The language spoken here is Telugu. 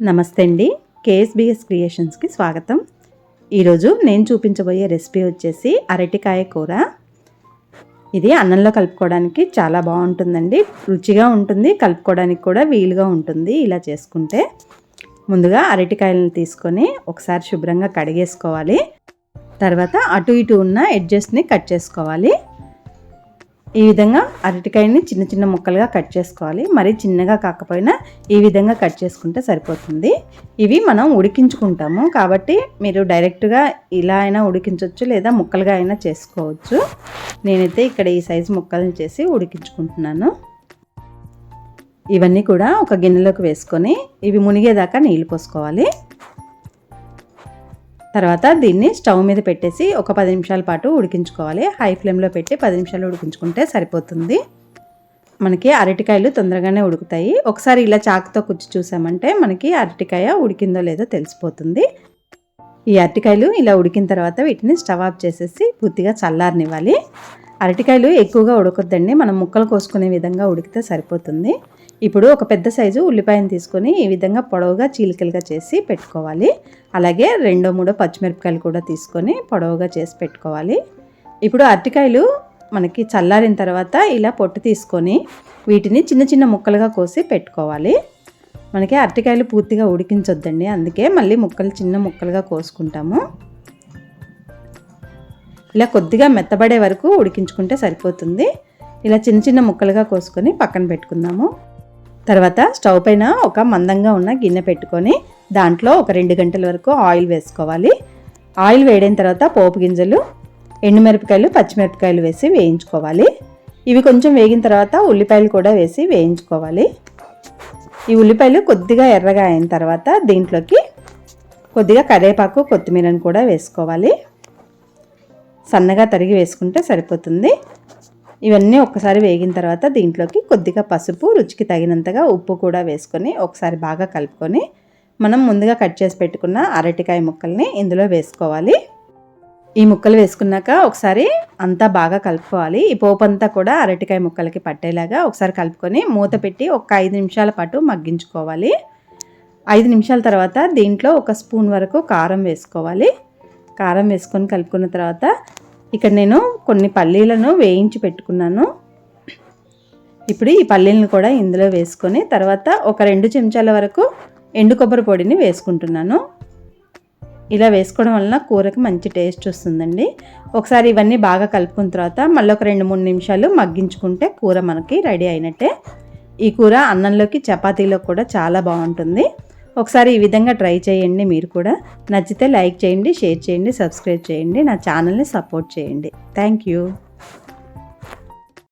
నమస్తే అండి. కేఎస్బిఎస్ క్రియేషన్స్కి స్వాగతం. ఈరోజు నేను చూపించబోయే రెసిపీ వచ్చేసి అరటికాయ కూర. ఇది అన్నంలో కలుపుకోవడానికి చాలా బాగుంటుందండి. రుచిగా ఉంటుంది కలుపుకోవడానికి కూడా వీలుగా ఉంటుంది ఇలా చేసుకుంటే. ముందుగా అరటికాయలను తీసుకొని ఒకసారి శుభ్రంగా కడిగేసుకోవాలి. తర్వాత అటు ఇటు ఉన్న ఎడ్జస్ట్ని కట్ చేసుకోవాలి. ఈ విధంగా అరటికాయని చిన్న చిన్న ముక్కలుగా కట్ చేసుకోవాలి. మరి చిన్నగా కాకపోయినా ఈ విధంగా కట్ చేసుకుంటే సరిపోతుంది. ఇవి మనం ఉడికించుకుంటాము. కాబట్టి మీరు డైరెక్ట్గా ఇలా అయినా ఉడికించవచ్చు లేదా ముక్కలుగా అయినా చేసుకోవచ్చు. నేనైతే ఇక్కడ ఈ సైజు ముక్కలను చేసి ఉడికించుకుంటున్నాను. ఇవన్నీ కూడా ఒక గిన్నెలోకి వేసుకొని ఇవి మునిగేదాకా నీళ్ళు పోసుకోవాలి. తర్వాత దీన్ని స్టవ్ మీద పెట్టేసి ఒక పది నిమిషాల పాటు ఉడికించుకోవాలి. హై ఫ్లేమ్లో పెట్టి పది నిమిషాలు ఉడికించుకుంటే సరిపోతుంది. మనకి అరటికాయలు తొందరగానే ఉడుకుతాయి. ఒకసారి ఇలా చాకుతో కుచ్చి చూసామంటే మనకి అరటికాయ ఉడికిందో లేదో తెలిసిపోతుంది. ఈ అరటికాయలు ఇలా ఉడికిన తర్వాత వీటిని స్టవ్ ఆఫ్ చేసేసి పూర్తిగా చల్లారనివ్వాలి. అరటికాయలు ఎక్కువగా ఉడకొద్దండి. మనం ముక్కలు కోసుకునే విధంగా ఉడికితే సరిపోతుంది. ఇప్పుడు ఒక పెద్ద సైజు ఉల్లిపాయను తీసుకొని ఈ విధంగా పొడవుగా చీలికలుగా చేసి పెట్టుకోవాలి. అలాగే రెండో మూడో పచ్చిమిరపకాయలు కూడా తీసుకొని పొడవుగా చేసి పెట్టుకోవాలి. ఇప్పుడు అరటికాయలు మనకి చల్లారిన తర్వాత ఇలా పొట్టు తీసుకొని వీటిని చిన్న చిన్న ముక్కలుగా కోసి పెట్టుకోవాలి. మనకి అరటికాయలు పూర్తిగా ఉడికించొద్దండి. అందుకే మళ్ళీ ముక్కలు చిన్న ముక్కలుగా కోసుకుంటాము. ఇలా కొద్దిగా మెత్తబడే వరకు ఉడికించుకుంటే సరిపోతుంది. ఇలా చిన్న చిన్న ముక్కలుగా కోసుకొని పక్కన పెట్టుకుందాము. తర్వాత స్టవ్ పైన ఒక మందంగా ఉన్న గిన్నె పెట్టుకొని దాంట్లో ఒక రెండు గంటల వరకు ఆయిల్ వేసుకోవాలి. ఆయిల్ వేడైన తర్వాత పోపు గింజలు ఎండుమిరపకాయలు పచ్చిమిరపకాయలు వేసి వేయించుకోవాలి. ఇవి కొంచెం వేగిన తర్వాత ఉల్లిపాయలు కూడా వేసి వేయించుకోవాలి. ఈ ఉల్లిపాయలు కొద్దిగా ఎర్రగా అయిన తర్వాత దీంట్లోకి కొద్దిగా కరివేపాకు కొత్తిమీరను కూడా వేసుకోవాలి. సన్నగా తరిగి వేసుకుంటే సరిపోతుంది. ఇవన్నీ ఒక్కసారి వేగిన తర్వాత దీంట్లోకి కొద్దిగా పసుపు రుచికి తగినంతగా ఉప్పు కూడా వేసుకొని ఒకసారి బాగా కలుపుకొని మనం ముందుగా కట్ చేసి పెట్టుకున్న అరటికాయ ముక్కల్ని ఇందులో వేసుకోవాలి. ఈ ముక్కలు వేసుకున్నాక ఒకసారి అంతా బాగా కలుపుకోవాలి. ఈ పోపు అంతా కూడా అరటికాయ ముక్కలకి పట్టేలాగా ఒకసారి కలుపుకొని మూత పెట్టి ఒక ఐదు నిమిషాల పాటు మగ్గించుకోవాలి. ఐదు నిమిషాల తర్వాత దీంట్లో ఒక స్పూన్ వరకు కారం వేసుకోవాలి. కారం వేసుకొని కలుపుకున్న తర్వాత ఇక్కడ నేను కొన్ని పల్లీలను వేయించి పెట్టుకున్నాను. ఇప్పుడు ఈ పల్లీలను కూడా ఇందులో వేసుకొని తర్వాత ఒక రెండు చెంచాల వరకు ఎండు కొబ్బరి పొడిని వేసుకుంటున్నాను. ఇలా వేసుకోవడం వలన కూరకి మంచి టేస్ట్ వస్తుందండి. ఒకసారి ఇవన్నీ బాగా కలుపుకున్న తర్వాత మళ్ళీ ఒక రెండు మూడు నిమిషాలు మగ్గించుకుంటే కూర మనకి రెడీ అయినట్టే. ఈ కూర అన్నంలోకి చపాతీలో కూడా చాలా బాగుంటుంది. ఒకసారి ఈ విధంగా ట్రై చేయండి మీరు కూడా. నచ్చితే లైక్ చేయండి షేర్ చేయండి సబ్స్క్రైబ్ చేయండి. నా ఛానల్ని సపోర్ట్ చేయండి. Thank you.